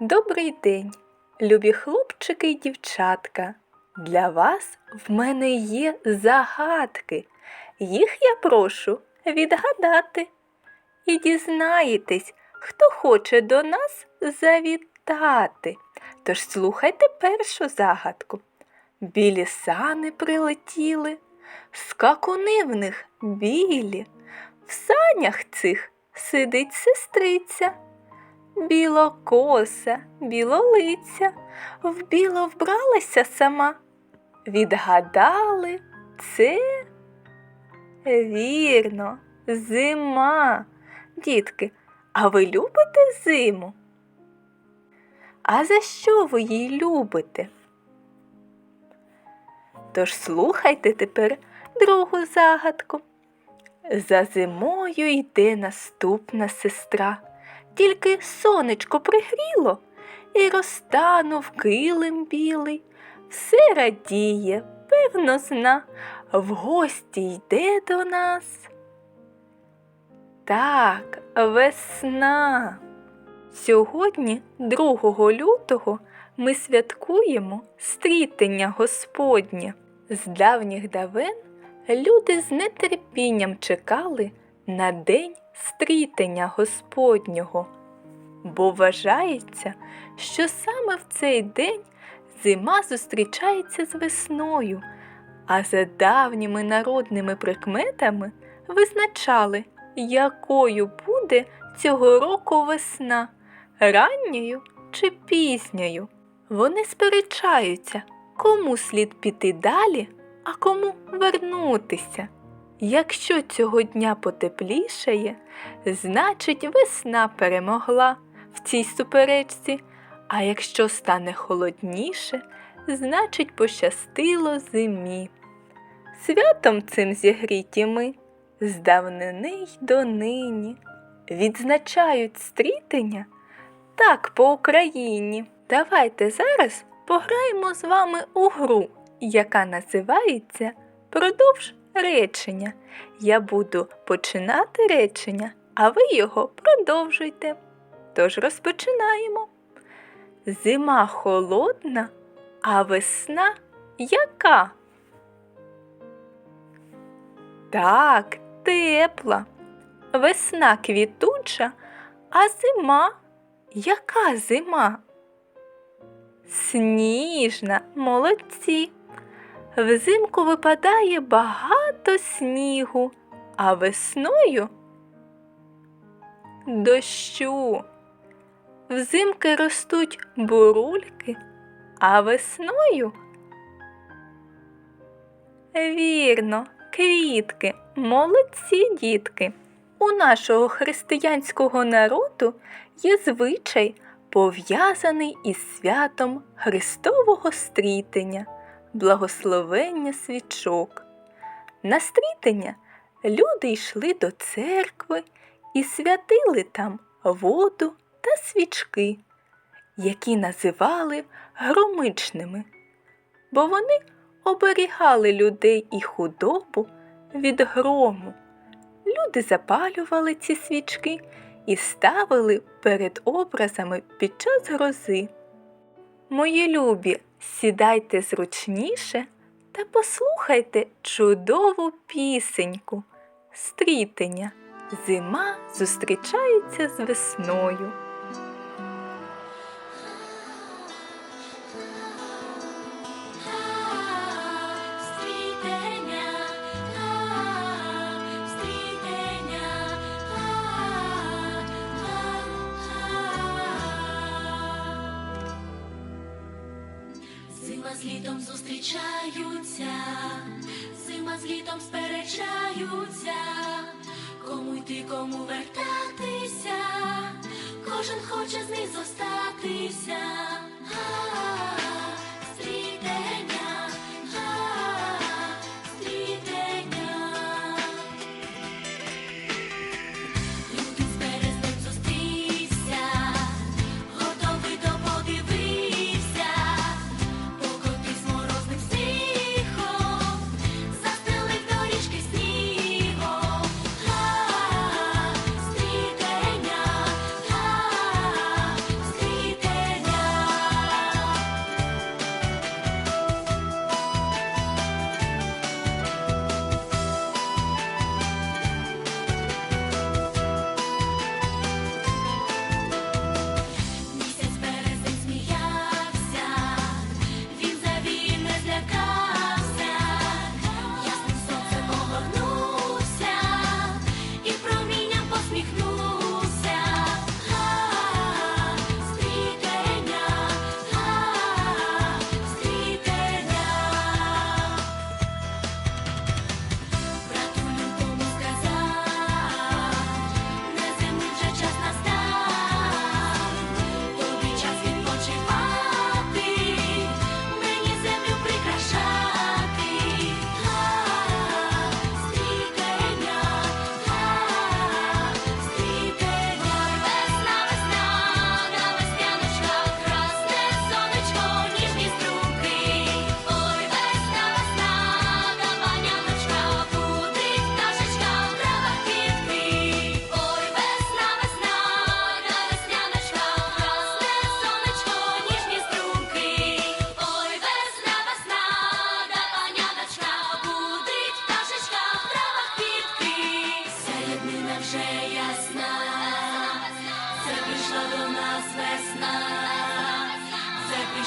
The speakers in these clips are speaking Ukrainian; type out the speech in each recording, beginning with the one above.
Добрий день, любі хлопчики й дівчатка. Для вас в мене є загадки. Їх я прошу відгадати. І дізнаєтесь, хто хоче до нас завітати. Тож слухайте першу загадку. Білі сани прилетіли, скакуни в них білі, в санях цих сидить сестриця. Білокоса, білолиця, в біло вбралася сама. Відгадали це вірно, зима. Дітки, а ви любите зиму? А за що ви її любите? Тож слухайте тепер другу загадку. За зимою йде наступна сестра. Тільки сонечко пригріло і розтанув килим білий. Все радіє, певно, зна, в гості йде до нас. Так, весна. Сьогодні, 2 лютого, ми святкуємо стрітення Господнє. З давніх давен люди з нетерпінням чекали на день стрітення Господнього, бо вважається, що саме в цей день зима зустрічається з весною, а за давніми народними прикметами визначали, якою буде цього року весна ранньою чи пізньою. Вони сперечаються, кому слід піти далі, а кому вернутися. Якщо цього дня потеплішає, значить весна перемогла в цій суперечці, а якщо стане холодніше, значить пощастило зимі. Святом цим зігріті ми з давнини й донині відзначають стрітення так по Україні. Давайте зараз пограємо з вами у гру, яка називається Продовж речення. Я буду починати речення, а ви його продовжуйте. Тож розпочинаємо. Зима холодна, а весна яка? Так, тепла. Весна квітуча, а зима яка зима? Сніжна, молодці. Взимку випадає багато снігу, а весною дощу. Взимки ростуть бурульки, а весною вірно, квітки, молодці дітки. У нашого християнського народу є звичай, пов'язаний із святом Христового стрітення благословення свічок. На стрітення люди йшли до церкви і святили там воду та свічки, які називали громичними, бо вони оберігали людей і худобу від грому. Люди запалювали ці свічки і ставили перед образами під час грози. Мої любі, сідайте зручніше та послухайте чудову пісеньку. Стрітення. Зима зустрічається з весною. З літом зустрічаються, зима з літом сперечаються, кому йти, кому вертатися, кожен хоче з них зостатися.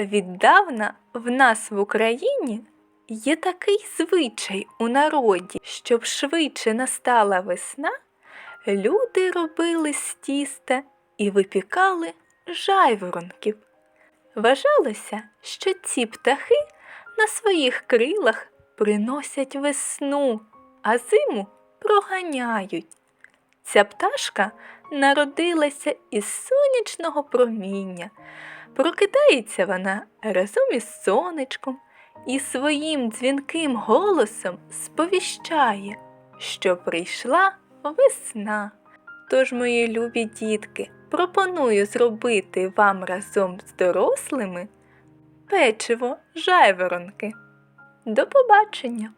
Віддавна в нас в Україні є такий звичай у народі, щоб швидше настала весна, люди робили з тіста і випікали жайворонків. Вважалося, що ці птахи на своїх крилах приносять весну, а зиму проганяють. Ця пташка народилася із сонячного проміння. Прокидається вона разом із сонечком і своїм дзвінким голосом сповіщає, що прийшла весна. Тож, мої любі дітки, пропоную зробити вам разом з дорослими печиво жайворонки. До побачення!